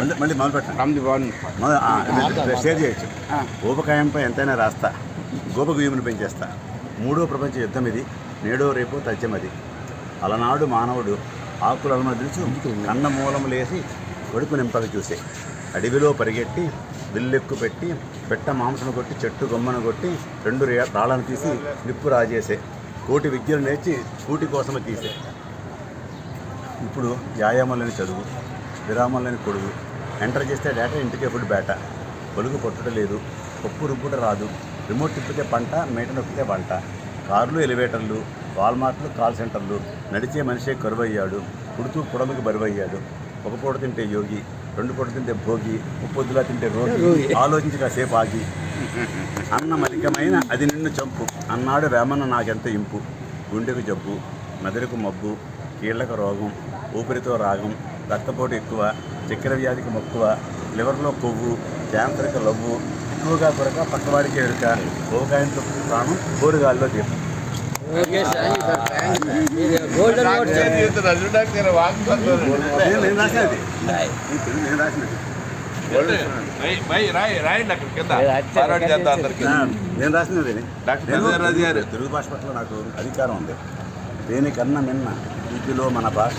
మళ్ళీ- మొదలు పెట్టండి. షేర్ చేయొచ్చు. ఊపకాయంపై ఎంతైనా రాస్తా. గోపగుయ్యమును పెంచేస్తా. మూడో ప్రపంచ యుద్ధం ఇది. నేడో రేపో తథ్యమది అలనాడు మానవుడు ఆకులను మదిలిచు కన్న మూలము లేసి కొడుకు నింపక చూసే. అడవిలో పరిగెట్టి విల్లెక్కు పెట్టి పెట్ట మాంసను కొట్టి చెట్టు గొమ్మను కొట్టి రెండు రే- రాళ్ళను తీసి నిప్పు రాజేసే. కోటి విద్యలు నేర్చి కూటి కోసము తీసే. ఇప్పుడు వ్యాయామం లేని చదువు. విరామం లేని కొడుకు. ఎంటర్ చేస్తే డేటా ఇంటికే ఫుడ్ బేట పొలుగు పొట్టుట లేదు పప్పు రుబ్బుట రాదు రిమోట్ తిప్పితే పంట మేట నొక్కితే వంట. కార్లు ఎలివేటర్లు వాల్మార్ట్లు కాల్ సెంటర్లు నడిచే మనిషే కరువయ్యాడు పుడుతూ పుడమికి బరువయ్యాడు. ఒక పూట తింటే యోగి రెండు పూట తింటే భోగి ముప్పొద్దులా తింటే రోగి. ఆలోచించి కాసేపు ఆగి. అన్న మలికమైన అది నిన్ను చంపు. అన్నాడు వేమన్న నాకెంత ఇంపు. గుండెకు జబ్బు మెదడుకు మబ్బు కీళ్ళకు రోగం ఊపిరితో రాగం రక్తపోటు ఎక్కువ చక్కెర వ్యాధికి మక్కువ లివర్లో కొవ్వు క్యాన్సర్కి లవ్వు ఎక్కువగా కొరక పక్కవాడికి ఎరుక పోకాయంతో ప్రాణం గోల్డెన్ నోట్ నేను నేను రాసినది. తెలుగు భాష పట్ల నాకు అధికారం ఉంది. దేనికన్నా మిన్న వీటిలో మన భాష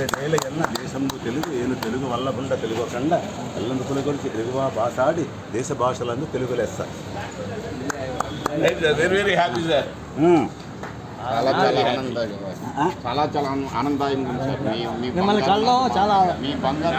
తెలుగు దేశంబు తెలుగు ఏను తెలుగు వల్ల బుల్ల తెలుగు కండ ఎల్లందు కులగొలిచి తెలుగువా భాషాడి దేశ భాషలందు తెలుగు లెస్స very very happy sir um. చాలా చాలా ఆనందదాయకం ఆ? చాలా చాలా ఆనందదాయకం సార్ మీ మీ మిమ్మల్ని బంగారు- కలడం చాలా మీ బంగారు